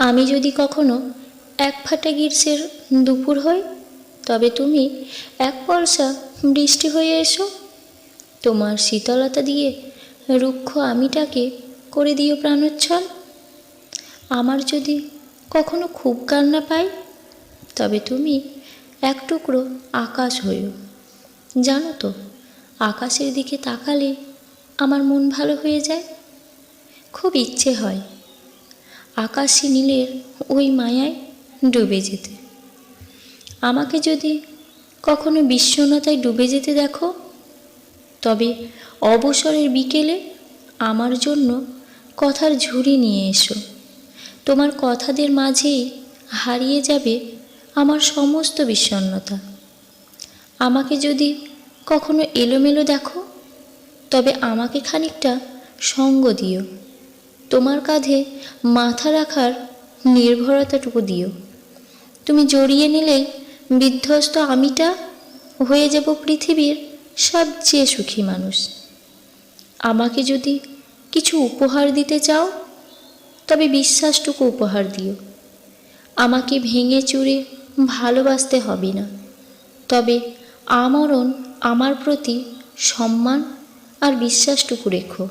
আমি যদি কখনো এক ফাটা গ্রীষ্মের দুপুর হই, তবে তুমি এক পলসা বৃষ্টি হয়ে এসো। তোমার শীতলতা দিয়ে রুক্ষ আমিটাকে করে দিও প্রাণোচ্ছল। আমার যদি কখনো খুব কান্না পাই, তবে তুমি এক টুকরো আকাশ হইও। জানো তো, আকাশের দিকে তাকালে আমার মন ভালো হয়ে যায়। খুব ইচ্ছে হয় আকাশী নীলের ওই মায়ায় ডুবে যেতে। আমাকে যদি কখনো বিশ্বনাথায় ডুবে যেতে দেখো, তবে অবসরের বিকেলে আমার জন্য কথার ঝুড়ি নিয়ে এসো। তোমার কথাদের মাঝেই হারিয়ে যাবে আমার সমস্ত বিষণ্ণতা। আমাকে যদি কখনো এলোমেলো দেখো, তবে আমাকে খানিকটা সঙ্গ দিও। তোমার কাঁধে মাথা রাখার নির্ভরতাটুকু দিও। তুমি জড়িয়ে নিলেই বিধ্বস্ত আমিটা হয়ে যাব পৃথিবীর সবচেয়ে সুখী মানুষ। আমাকে যদি কিছু উপহার দিতে চাও, তবে বিশ্বাসটুকু উপহার দিও। আমাকে ভেঙে চুরে ভালোবাসতে হবে না। তবে আমরণ আমার প্রতি সম্মান আর বিশ্বাসটুকু রেখো।